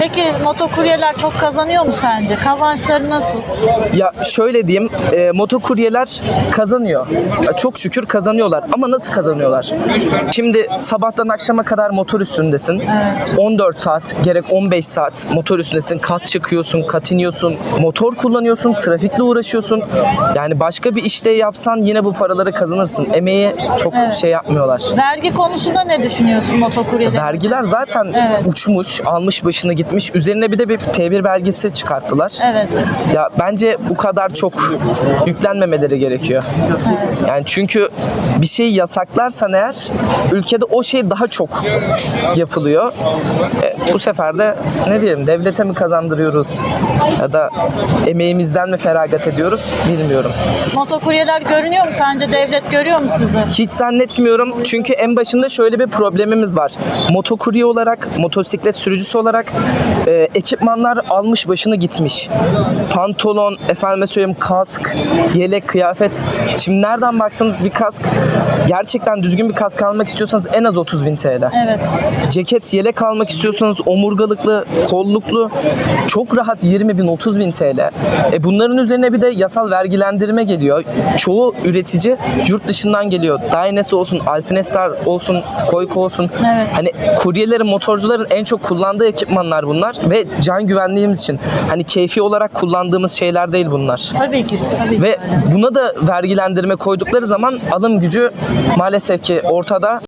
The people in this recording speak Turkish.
Peki motokuryeler çok kazanıyor mu sence? Kazançları nasıl? Ya şöyle diyeyim, e, motokuryeler kazanıyor. Ya çok şükür kazanıyorlar ama nasıl kazanıyorlar? Şimdi sabahtan akşama kadar motor üstündesin. 14 saat, gerek 15 saat motor üstündesin. Kat çıkıyorsun, kat iniyorsun, motor kullanıyorsun, trafikle uğraşıyorsun. Yani başka bir işte yapsan yine bu paraları kazanırsın. Emeği çok Evet. şey yapmıyorlar. Vergi konusunda ne düşünüyorsun motokuryede? Vergiler zaten Evet. uçmuş, almış başını gitmiş. Üzerine bir de bir P1 belgesi çıkarttılar. Evet. Ya bence bu kadar çok yüklenmemeleri gerekiyor. Yani çünkü bir şeyi yasaklarsan eğer ülkede o şey daha çok yapılıyor. E, bu sefer de ne diyelim devlete mi kazandırıyoruz ya da emeğimizden mi feragat ediyoruz bilmiyorum. Motokuryeler görünüyor mu sence? Devlet görüyor mu sizi? Hiç zannetmiyorum çünkü en başında şöyle bir problemimiz var. Motokurye olarak, motosiklet sürücüsü olarak e, ekipmanlar almış başını gitmiş. Pantolon, efendime söyleyeyim kask, yelek, kıyafet. Şimdi nereden baksanız bir kask, gerçekten düzgün bir kask almak istiyorsanız en az 30 bin TL. Evet. Ceket, yelek almak istiyorsanız omurgalıklı, kolluklu çok rahat 20 bin 30 bin TL. E bunların üzerine bir de yasal vergilendirme geliyor. Çoğu üretici yurt dışından geliyor. Dynes olsun, Alpinestar olsun, Skoyko olsun. Evet. Hani kuryelerin, motorcuların en çok kullandığı ekipmanlar bunlar ve can güvenliğimiz için. Hani keyfi olarak kullandığımız şeyler değil bunlar. Tabii ki. Tabii Ve buna da vergilendirme koydukları zaman alım gücü maalesef ki ortada.